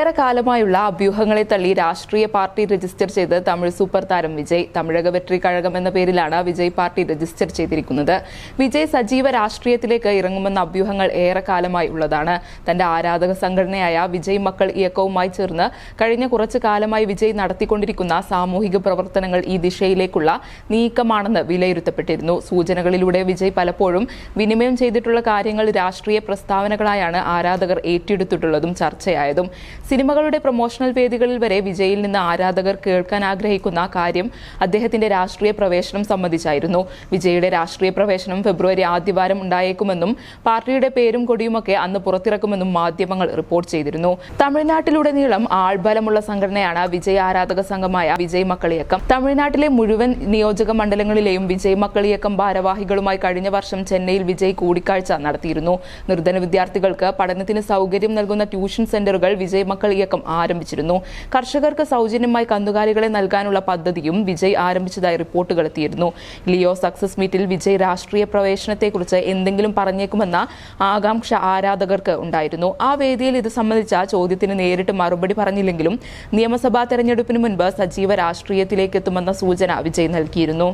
ഏറെ കാലമായുള്ള അഭ്യൂഹങ്ങളെ തള്ളി രാഷ്ട്രീയ പാർട്ടി രജിസ്റ്റർ ചെയ്ത് തമിഴ് സൂപ്പർ താരം വിജയ് തമിഴക വെട്രി കഴകം എന്ന പേരിലാണ് വിജയ് പാർട്ടി രജിസ്റ്റർ ചെയ്തിരിക്കുന്നത്. വിജയ് സജീവ രാഷ്ട്രീയത്തിലേക്ക് ഇറങ്ങുമെന്ന അഭ്യൂഹങ്ങൾ ഏറെ കാലമായി ഉള്ളതാണ് തന്റെ ആരാധക സംഘടനയായ വിജയ് മക്കൾ ഇയക്കവുമായി ചേർന്ന് കഴിഞ്ഞ കുറച്ചു കാലമായി വിജയ് നടത്തിക്കൊണ്ടിരിക്കുന്ന സാമൂഹിക പ്രവർത്തനങ്ങൾ ഈ ദിശയിലേക്കുള്ള നീക്കമാണെന്ന് വിലയിരുത്തപ്പെട്ടിരുന്നു. സൂചനകളിലൂടെ വിജയ് പലപ്പോഴും വിനിമയം ചെയ്തിട്ടുള്ള കാര്യങ്ങൾ രാഷ്ട്രീയ പ്രസ്താവനകളായാണ് ആരാധകർ ഏറ്റെടുത്തിട്ടുള്ളതും ചർച്ചയായതും. സിനിമകളുടെ പ്രൊമോഷണൽ വേദികളിൽ വരെ വിജയിൽ നിന്ന് ആരാധകർ കേൾക്കാൻ ആഗ്രഹിക്കുന്ന കാര്യം അദ്ദേഹത്തിന്റെ രാഷ്ട്രീയ പ്രവേശനം സംബന്ധിച്ചായിരുന്നു. വിജയുടെ രാഷ്ട്രീയ പ്രവേശനം ഫെബ്രുവരി ആദ്യവാരം ഉണ്ടായേക്കുമെന്നും പാർട്ടിയുടെ പേരും കൊടിയുമൊക്കെ അന്ന് പുറത്തിറക്കുമെന്നും മാധ്യമങ്ങൾ റിപ്പോർട്ട് ചെയ്തിരുന്നു. തമിഴ്നാട്ടിലുടനീളം ആൾബലമുള്ള സംഘടനയാണ് വിജയ ആരാധക സംഘമായ വിജയ് മക്കളിയക്കം. തമിഴ്നാട്ടിലെ മുഴുവൻ നിയോജക മണ്ഡലങ്ങളിലെയും വിജയ് മക്കളിയക്കം ഭാരവാഹികളുമായി കഴിഞ്ഞ വർഷം ചെന്നൈയിൽ വിജയ് കൂടിക്കാഴ്ച നടത്തിയിരുന്നു. നിർധന വിദ്യാർത്ഥികൾക്ക് പഠനത്തിന് സൗകര്യം നൽകുന്ന ട്യൂഷൻ സെന്ററുകൾ വിജയ് മക്കൾ ഇയക്കം ആരംഭിച്ചിരുന്നു. കർഷകർക്ക് സൗജന്യമായി കന്നുകാലികളെ നൽകാനുള്ള പദ്ധതിയും വിജയ് ആരംഭിച്ചതായി റിപ്പോർട്ടുകൾ എത്തിയിരുന്നു. ലിയോ സക്സസ് മീറ്റിൽ വിജയ് രാഷ്ട്രീയ പ്രവേശനത്തെക്കുറിച്ച് എന്തെങ്കിലും പറഞ്ഞേക്കുമെന്ന ആകാംക്ഷ ആരാധകർക്ക് ഉണ്ടായിരുന്നു. ആ വേദിയിൽ ഇത് സംബന്ധിച്ച ചോദ്യത്തിന് നേരിട്ട് മറുപടി പറഞ്ഞില്ലെങ്കിലും നിയമസഭാ തെരഞ്ഞെടുപ്പിന് മുൻപ് സജീവ രാഷ്ട്രീയത്തിലേക്ക് എത്തുമെന്ന സൂചന വിജയ് നൽകിയിരുന്നു.